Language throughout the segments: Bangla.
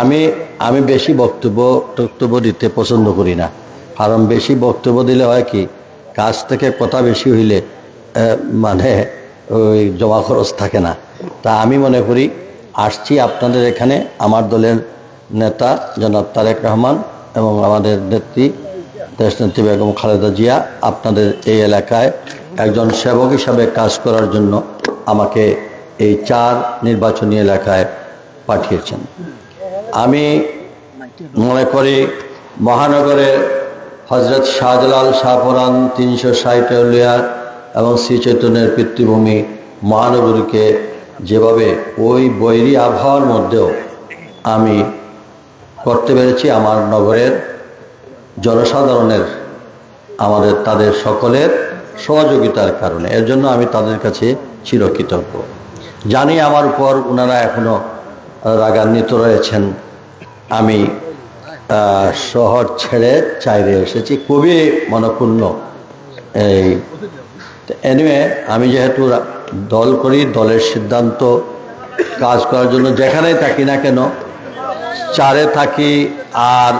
আমি আমি বেশি বক্তব্য বক্তব্য দিতে পছন্দ করি না। কারণ বেশি বক্তব্য দিলে হয় কি, কাজ থেকে কথা বেশি হইলে মানে ওই জমা খরচ থাকে না। তা আমি মনে করি, আসছি আপনাদের এখানে, আমার দলের নেতা জনাব তারেক রহমান এবং আমাদের নেত্রী দেশনেত্রী বেগম খালেদা জিয়া, আপনাদের এই এলাকায় একজন সেবক হিসাবে কাজ করার জন্য আমাকে এই চার নির্বাচনী এলাকায় পাঠিয়েছেন। আমি মনে করি মহানগরের হজরত শাহজালাল শাহপুরান তিনশো ষাট এবং শ্রী চৈতন্যের পিতৃভূমি মহানগরীকে যেভাবে ওই বৈরী আবহাওয়ার মধ্যেও আমি করতে পেরেছি আমার নগরের জনসাধারণের, আমাদের তাদের সকলের সহযোগিতার কারণে। এর জন্য আমি তাদের কাছে চিরকৃতজ্ঞ। জানি আমার উপর ওনারা এখনও রাগান্বিত রয়েছেন। আমি শহর ছেড়ে চাইরে এসেছি। খুবই মনক্ষুণ্ণ এই। এনিওয়ে আমি যেহেতু দল করি, দলের সিদ্ধান্ত, কাজ করার জন্য যেখানেই থাকি না কেন, চারে থাকি আর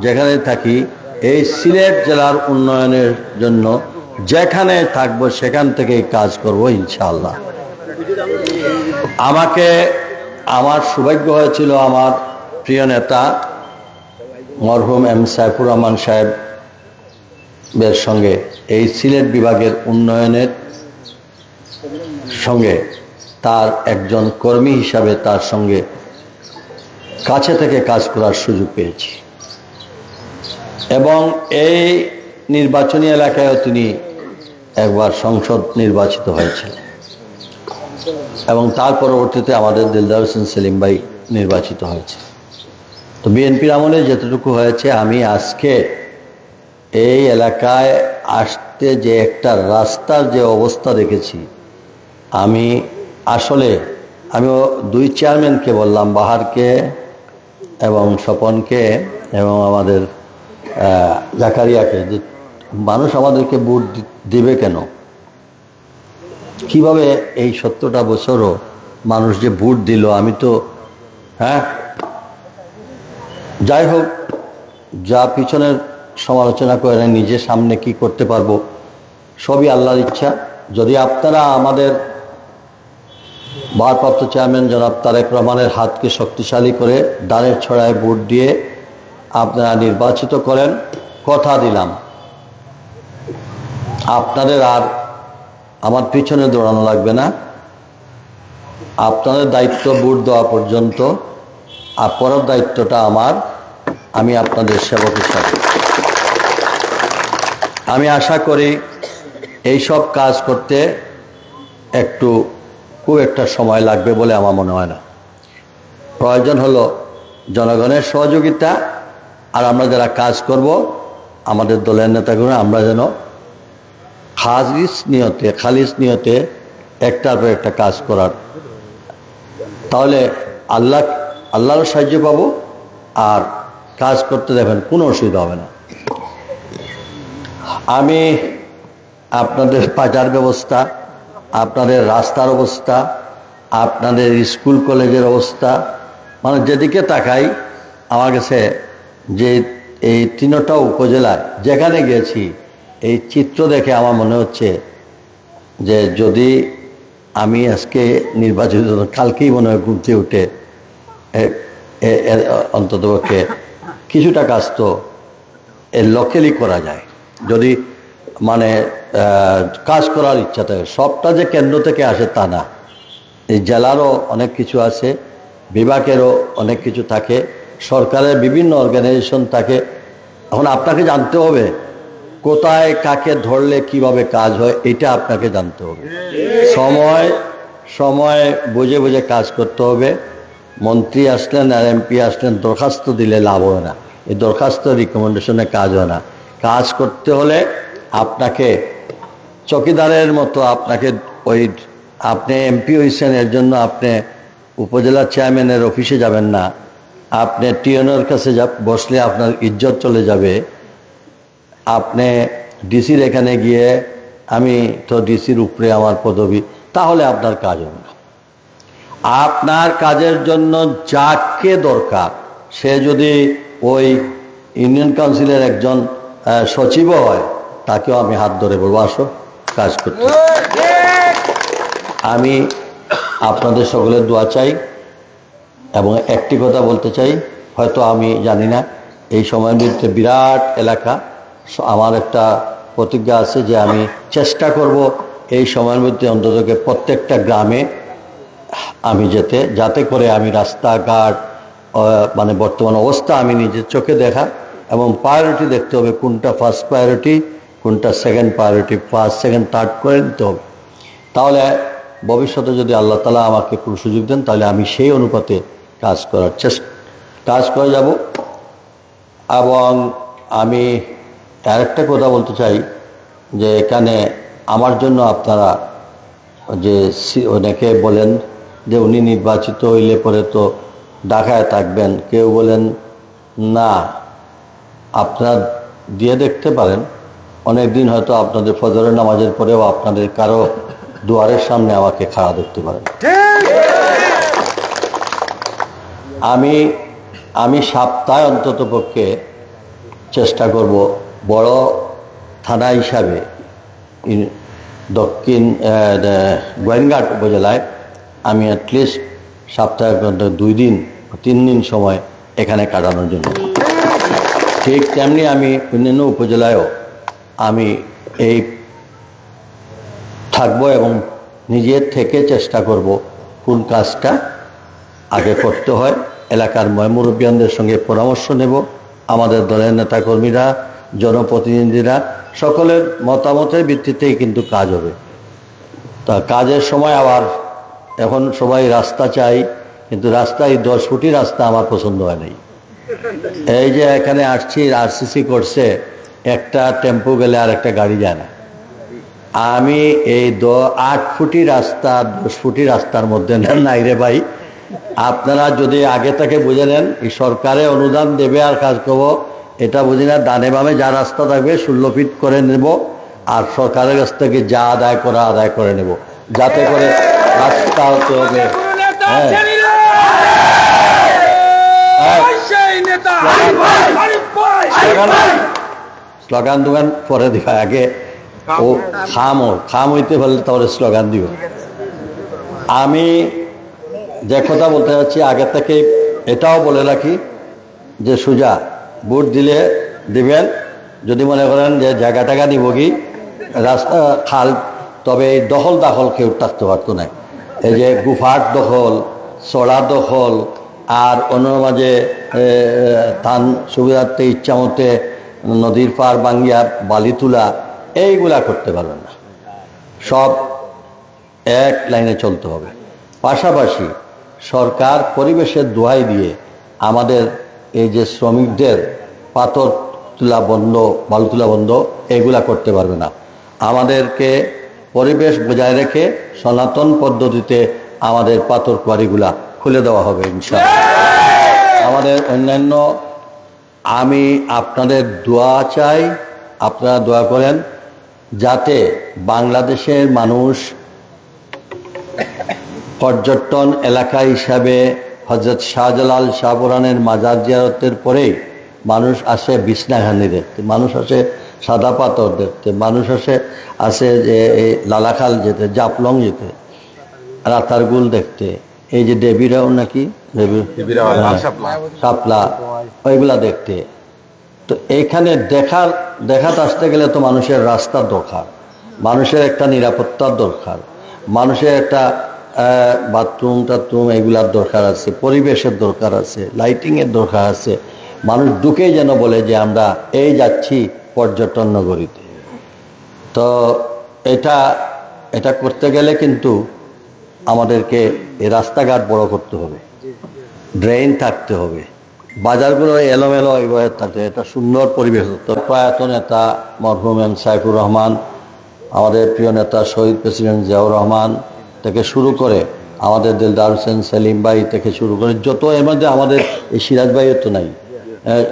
যেখানে থাকি, এই সিলেট জেলার উন্নয়নের জন্য যেখানে থাকব সেখান থেকেই কাজ করব ইনশাআল্লাহ। আমাকে, আমার সৌভাগ্য হয়েছিল আমার প্রিয় নেতা, মরহুম এম সাইফুর রহমান সাহেবের সঙ্গে এই সিলেট বিভাগের উন্নয়নের সঙ্গে তার একজন কর্মী হিসাবে তার সঙ্গে কাছে থেকে কাজ করার সুযোগ পেয়েছি। এবং এই নির্বাচনী এলাকায়ও তিনি একবার সংসদ নির্বাচিত হয়েছিলেন। এবং তার পরবর্তীতে আমাদের দিলদার হোসেন সেলিম ভাই নির্বাচিত হয়েছে। তো বিএনপির আমলে যেতটুকু হয়েছে, আমি আজকে এই এলাকায় আসতে যে একটা রাস্তার যে অবস্থা দেখেছি, আমি আসলে, আমি দুই চেয়ারম্যানকে বললাম, বাহারকে এবং স্বপনকে এবং আমাদের জাকারিয়াকে, যে মানুষ আমাদেরকে দি- দিবে কেন? কীভাবে এই সত্তরটা বছরও মানুষ যে ভোট দিল, আমি তো হ্যাঁ? যাই হোক, যা পিছনের সমালোচনা করে নিজে সামনে কি করতে পারব, সবই আল্লাহর ইচ্ছা। যদি আপনারা আমাদের ভারপ্রাপ্ত চেয়ারম্যান জনাব তারেক রহমানের হাতকে শক্তিশালী করে দানের ছড়ায় ভোট দিয়ে আপনারা নির্বাচিত করেন, কথা দিলাম। আপনাদের আর আমার পিছনে দৌড়ানো লাগবে না। আপনাদের দায়িত্ব ভোট দেওয়া পর্যন্ত আর পরের দায়িত্বটা আমার। আমি আপনাদের সেবক হিসাবে। আমি আশা করি এই সব কাজ করতে একটু খুব একটা সময় লাগবে বলে আমার মনে হয় না। প্রয়োজন হলো জনগণের সহযোগিতা আর আমরা যারা কাজ করব, আমাদের দলের নেতাগুলো আমরা যেন খালিস নিয়তে খালিস নিয়তে একটার পর একটা কাজ করার। তাহলে আল্লাহ আল্লাহরও সাহায্য পাবো আর কাজ করতে দেবেন কোনো অসুবিধা হবে না। আমি আপনাদের বাজার ব্যবস্থা, আপনাদের রাস্তার অবস্থা, আপনাদের স্কুল, কলেজের অবস্থা মানে যেদিকে তাকাই, আমার কাছে যে এই তিনটা উপজেলায় যেখানে গেছি এই চিত্র দেখে আমার মনে হচ্ছে যে যদি আমি আজকে নির্বাচিত কালকেই মনে হয় ঘুরতে উঠে অন্ততপক্ষে কিছুটা কাজ তো এর লোকেলই করা যায়। যদি মানে কাজ করার ইচ্ছা থাকে সবটা যে কেন্দ্র থেকে আসে তা না। এই জেলারও অনেক কিছু আছে বিভাগেরও অনেক কিছু থাকে সরকারের বিভিন্ন অর্গানাইজেশন থাকে। এখন আপনাকে জানতে হবে কোথায় কাকে ধরলে কীভাবে কাজ হয় এটা আপনাকে জানতে হবে। সময় সময় বুঝে বুঝে কাজ করতে হবে। মন্ত্রী আসলেন আর এমপি আসলেন, দরখাস্ত দিলে লাভ হয় না। এই দরখাস্ত রিকমেন্ডেশনে কাজ হয় না। কাজ করতে হলে আপনাকে চকিদারের মতো আপনাকে ওই আপনি এমপি হয়েছেন এর জন্য আপনি উপজেলা চেয়ারম্যানের অফিসে যাবেন না। আপনি টিএনওর কাছে যা, বসলে আপনার ইজ্জত চলে যাবে। আপনি ডিসির এখানে গিয়ে, আমি তো ডিসির উপরে আমার পদবি, তাহলে আপনার কাজ হবে না। আপনার কাজের জন্য যাকে দরকার সে যদি ওই ইউনিয়ন কাউন্সিলের একজন আহ, সচিবও হয় তাকেও আমি হাত ধরে বলব আসো কাজ করতে আমি আপনাদের সকলের দোয়া চাই এবং একটি কথা বলতে চাই হয়তো আমি জানি না এই সময়ের মধ্যে বিরাট এলাকা আমার একটা প্রতিজ্ঞা আছে যে আমি চেষ্টা করব এই সময়ের মধ্যে অন্ততকে প্রত্যেকটা গ্রামে আমি যেতে, যাতে করে আমি রাস্তাঘাট মানে বর্তমান অবস্থা আমি নিজের চোখে দেখা এবং প্রায়োরিটি দেখতে হবে কোনটা ফার্স্ট প্রায়োরিটি কোনটা second priority first second third করে নিতে হবে। তাহলে ভবিষ্যতে যদি আল্লাহ তালা আমাকে কোনো সুযোগ দেন, তাহলে আমি সেই অনুপাতে কাজ করার চেষ্টা, কাজ করে যাব। এবং আমি আরেকটা কথা বলতে চাই যে এখানে আমার জন্য আপনারা যে অনেকে বলেন যে উনি নির্বাচিত হইলে পরে তো ঢাকায় থাকবেন। কেউ বলেন, না, আপনারা দিয়ে দেখতে পারেন। অনেক দিন হয়তো আপনাদের ফজরের নামাজের পরেও আপনাদের কারও দুয়ারের সামনে আমাকে খাড়া দেখতে পারেন। আমি আমি সপ্তাহে অন্তত পক্ষে চেষ্টা করব বড় থানা হিসাবে দক্ষিণ গোয়েনঘাট উপজেলায় আমি অ্যাটলিস্ট সপ্তাহে দুই দিন তিন দিন সময় এখানে কাটানোর জন্য। ঠিক তেমনি আমি অন্যান্য উপজেলায়ও আমি এই থাকব এবং নিজের থেকে চেষ্টা করব কোন কাজটা আগে করতে হয়। এলাকার ময়মুরব্বিয়ানদের সঙ্গে পরামর্শ নেব। আমাদের দলের নেতাকর্মীরা, জনপ্রতিনিধিরা, সকলের মতামতের ভিত্তিতেই কিন্তু কাজ হবে। তা কাজের সময় আবার এখন সবাই রাস্তা চাই, কিন্তু রাস্তায় দশ ফুটি রাস্তা আমার পছন্দ হয় নাই। এই যে এখানে আসছি আরসিসি করছে, একটা টেম্পো গেলে আর একটা গাড়ি যায় না। আমি এই দ, আট ফুটি রাস্তা, দশ ফুটি রাস্তার মধ্যে নাই রে ভাই। আপনারা যদি আগে থেকে বুঝে নেন, এই সরকারে অনুদান দেবে আর কাজ করব, এটা বুঝি না দানে বামে যা রাস্তা থাকবে, ষোলো ফিট করে নেব, আর সরকারের কাছ থেকে যা আদায় করা, আদায় করে নেব। যাতে করে রাস্তা হতে হবে। স্লোগান দোকান পরে দিবা আগে ও খামো খাম হইতে পারলে তাহলে স্লোগান দিব আমি যে কথা বলতে যাচ্ছি আগে থেকে এটাও বলে রাখি যে সুজা ভোট দিলে দিবেন। যদি মনে করেন যে জায়গা টাকা নিব কি? রাস্তা খাল তবে এই দখল দাখল কেউ থাকতে পারতো না। এই যে গুফার দখল, চড়া দখল, আর অন্য মাঝে ধান সুবিধার্থে ইচ্ছা মতে নদীর পার বাঙ্গিয়া বালি তোলা, এইগুলা করতে পারবেন না। সব এক লাইনে চলতে হবে। পাশাপাশি সরকার পরিবেশের দোহাই দিয়ে আমাদের এই যে শ্রমিকদের পাথর তোলা বন্ধ, বালু তোলা বন্ধ, এগুলা করতে পারবে না। আমাদেরকে পরিবেশ বজায় রেখে সনাতন পদ্ধতিতে আমাদের পাথর কোয়ারিগুলা খুলে দেওয়া হবে, ইনশাআল্লাহ। আমাদের অন্যান্য, আমি আপনাদের দোয়া চাই, আপনারা দোয়া করেন যাতে বাংলাদেশের মানুষ পর্যটন এলাকা হিসাবে হজরত শাহজালাল শাহপুরানের মাজার জিয়ারতের পরেই মানুষ আসে বিছনাখানি দেখতে মানুষ আসে সাদা পাথর দেখতে। মানুষ আসে আসে যে এই লালাখাল যেতে জাপলং যেতে রাতারগুল দেখতে। এই যে দেবীরাও নাকি? হ্যাঁ, ওইগুলা দেখতে। তো এইখানে দেখার দেখাতে আসতে গেলে তো মানুষের রাস্তা দরকার। মানুষের একটা নিরাপত্তার দরকার। মানুষের একটা বাথরুম টাথরুম এগুলার দরকার আছে পরিবেশের দরকার আছে লাইটিংয়ের দরকার আছে। মানুষ ঢুকেই যেন বলে যে আমরা এই যাচ্ছি পর্যটন নগরীতে। তো এটা এটা করতে গেলে কিন্তু আমাদেরকে রাস্তাঘাট বড় করতে হবে। ড্রেন থাকতে হবে। বাজারগুলো এলোমেলো এইভাবে থাকতে এটা সুন্দর পরিবেশ। তো প্রয়াত নেতা মরহুম সাইফুর রহমান, আমাদের প্রিয় নেতা শহীদ প্রেসিডেন্ট জিয়াউর রহমান থেকে শুরু করে আমাদের দিলদার হোসেন সেলিম ভাই থেকে শুরু করে যত এর মধ্যে আমাদের এই সিরাজ ভাইও তো নাই।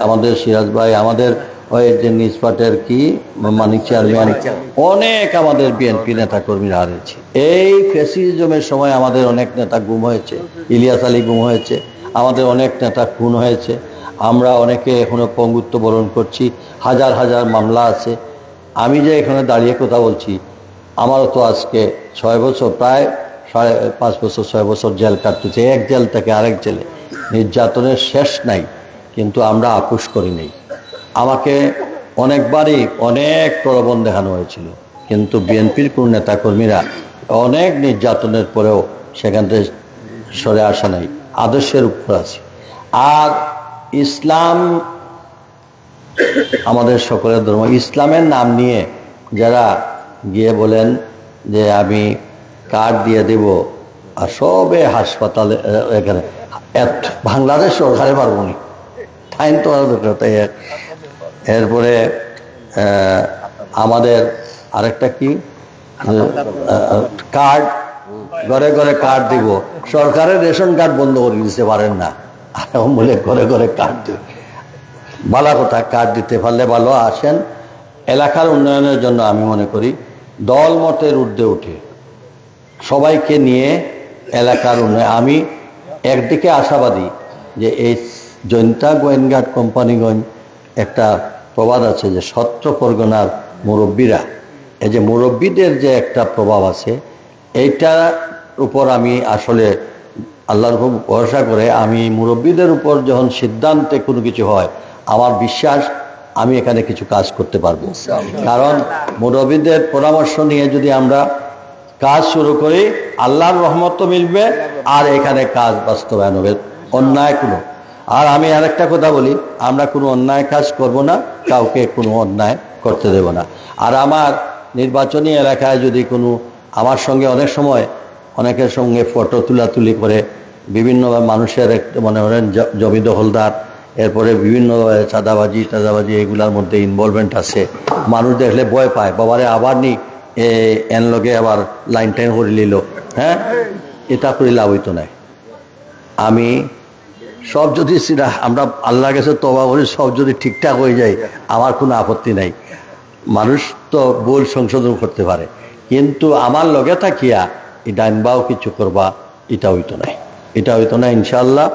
আমাদের সিরাজ ভাই, আমাদের ওই যে নিজপাটের কি, মানিক চেয়ারম্যান অনেক আমাদের বিএনপি নেতা কর্মীরা হারিয়েছে। এই ফেসিজমের সময় আমাদের অনেক নেতা গুম হয়েছে, ইলিয়াস আলী গুম হয়েছে, আমাদের অনেক নেতা খুন হয়েছে, আমরা অনেকে এখনও পঙ্গুত্ব বরণ করছি, হাজার হাজার মামলা আছে। আমি যে এখানে দাঁড়িয়ে কথা বলছি, আমারও তো আজকে ছয় বছর, প্রায় সাড়ে পাঁচ বছর, ছয় বছর জেল কাটতেছে, এক জেল থেকে আরেক জেলে। নির্যাতনের শেষ নাই। কিন্তু আমরা আপোষ করি নাই আমাকে অনেকবারই অনেক প্রলোভন দেখানো হয়েছিল। কিন্তু বিএনপির কোন নেতাকর্মীরা অনেক নির্যাতনের পরেও সেখান থেকে সরে আসা নাই। আদর্শের উপর আছে। আর ইসলাম, আমাদের সকলের ধর্ম, ইসলামের নাম নিয়ে যারা গিয়ে বলেন যে আমি কার্ড দিয়ে দেব, আর সবে হাসপাতালে, এখানে বাংলাদেশ সরকারে পারব ফাইন তো এক। এরপরে আমাদের আরেকটা কি? কার্ড ঘরে ঘরে কার্ড দিব। সরকারের রেশন কার্ড বন্ধ করে দিতে পারেন না। বলে ঘরে ঘরে কার্ড দিব ভালো কথা কার্ড দিতে পারলে ভালো। আসেন, এলাকার উন্নয়নের জন্য আমি মনে করি, দল মতের ঊর্ধ্বে উঠে। সবাইকে নিয়ে এলাকার উন্নয়ন আমি একদিকে আশাবাদী যে এই জৈন্তা গোয়েনঘাট কোম্পানিগঞ্জ একটা প্রবাদ আছে যে সত্র পরগনার মুরব্বীরা। এই যে মুরব্বীদের যে একটা প্রভাব আছে এইটার উপর আমি আসলে আল্লাহর উপর ভরসা করে আমি মুরব্বীদের উপর যখন সিদ্ধান্তে কোনো কিছু হয় আমার বিশ্বাস আমি এখানে কিছু কাজ করতে পারব। কারণ মুরব্বীদের পরামর্শ নিয়ে যদি আমরা কাজ শুরু করি আল্লাহর রহমত তো মিলবে আর এখানে কাজ বাস্তবায়ন হবে। অন্যায় কোনো আর আমি আরেকটা কথা বলি, আমরা কোনো অন্যায় কাজ করব না, কাউকে কোনো অন্যায় করতে দেব না। আর আমার নির্বাচনী এলাকায় যদি কোনো, আমার সঙ্গে অনেক সময় অনেকের সঙ্গে ফটো তুলাতুলি করে, বিভিন্ন মানুষের মনে করেন জমি দখলদার, এরপরে বিভিন্ন চাঁদাবাজি টাদাবাজি এগুলার মধ্যে ইনভলভমেন্ট আছে। মানুষ দেখলে ভয় পায়, বাবারে আবার নি এন লগে আবার লাইন টাইন করে নিল। হ্যাঁ? এটা করে লাভ হইতো নাই। আমি সব যদি আমরা আল্লাহ কাছে তবা করি, সব যদি ঠিকঠাক হয়ে যায়, আমার কোনো আপত্তি নাই। মানুষ তো ভুল সংশোধন করতে পারে। কিন্তু আমার লগে থাকিয়া, এই ডাইনবাও কিছু করবা, এটা হইতো নাই। এটা হইতো না ইনশাল্লাহ